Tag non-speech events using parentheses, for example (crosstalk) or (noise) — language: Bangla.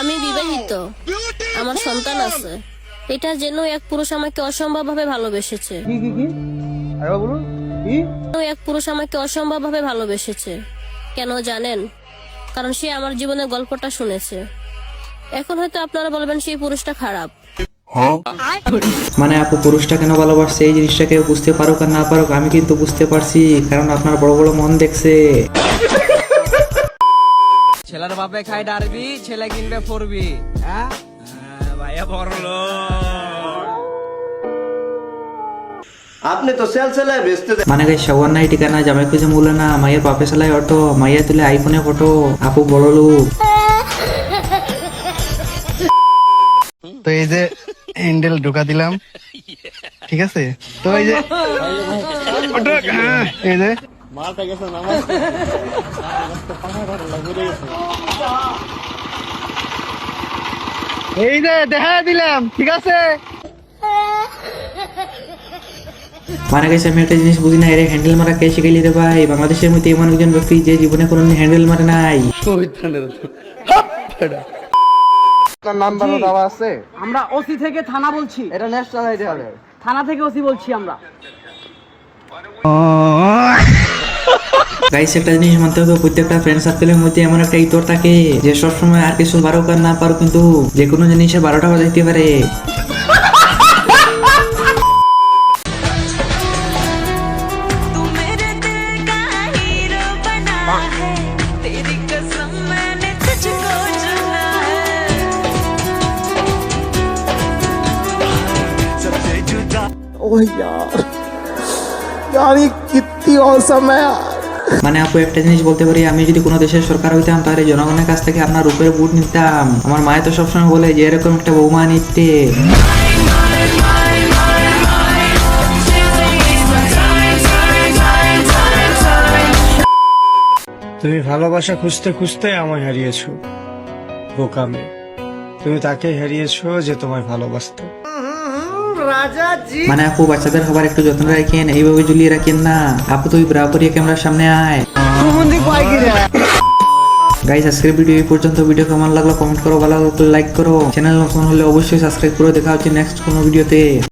আমি বিবাহিত। আমার সন্তান আছে। এটা যেন এক পুরুষ আমাকে অসম্ভব ভাবে ভালোবেসেছে। কি কি কি আরে বলুন কি? যেন এক পুরুষ আমাকে অসম্ভব ভাবে ভালোবেসেছে। কেন জানেন? কারণ সে আমার জীবনের গল্পটা শুনেছে। এখন হয়তো আপনারা বলবেন সেই পুরুষটা খারাপ। মানে আপু পুরুষটা কেন ভালোবাসছে? এই জিনিসটা কেউ বুঝতে পারুক আর না পারুক আমি কিন্তু বুঝতে পারছি কারণ আপনার বড় বড় মন দেখছে। ছেলের বাপে খাই ডারবি ছেলে কিনবে ফোরবি হ্যাঁ? ভাইয়া বড়লো আপনি তো সেল সেলায় বেচতে মানে গাই সবার নাই ঠিকানা জামাই খুঁজে মূলে না মাইয়ের বাপে চালায় অটো মাইয়া তুলে আইফোনে ফটো আপু বড় তো এই যে হ্যান্ডেল ঢোকা দিলাম ঠিক আছে? তো এই যে (laughs) ওটা, (laughs) এই যে এই যে দেখা দিলাম ঠিক আছে? মানে গেছে আমি একটা জিনিস বুঝি না এর হ্যান্ডেল মারা কে শিখাইলি রে ভাই? বাংলাদেশের মধ্যে এমন একজন ব্যক্তি যে জীবনে কোনো হ্যান্ডেল মারে নাই। নাম্বার দেওয়া আছে? আমরা ওসি থেকে থানা বলছি। এটা ন্যাশনাল আইডি হবে। থানা থেকে ওসি বলছি আমরা। গাইস একটা জিনিস মানতে হবে প্রত্যেকটা ফ্রেন্ড সার্কেলের মধ্যে এমন একটা ইতর থাকে যে সবসময় আর কিছু বারো আর না পারো কিন্তু যে কোনো জিনিসে বারোটা বাজাইতে পারে तू मेरे दिल का हीरो बना है तेरी कसम मैंने तुझको चुना है ओह यार यार ये कितनी औसम है यार মানে আপু, একটা জিনিস বলতে পারি, আমি যদি কোনো দেশের সরকার হইতাম, তাহলে জনগণের কাছ থেকে আপনার রূপের বুট নিতাম। আমার মায়ে তো সবসময় বলে যে, এরকম একটা বৌমা নিতে। তুমি ভালোবাসা খুঁজতে খুঁজতে আমায় হারিয়েছো বোকামে। তুমি তাকে হারিয়েছো যে তোমায় ভালোবাসতে। মানে আপু বাচ্চাদের খাবার একটু যত্ন রাখেন এইভাবে ঝুলিয়ে রাখেন না। আপু তুই বরাবরই ক্যামেরার সামনে আয়। গাইস আজকের ভিডিও এই পর্যন্ত। ভিডিও কেমন লাগল? কমেন্ট করো ভালো লাগল লাইক করো। চ্যানেল নতুন হলে অবশ্যই সাবস্ক্রাইব করে দেখা হচ্ছে নেক্সট কোনো ভিডিওতে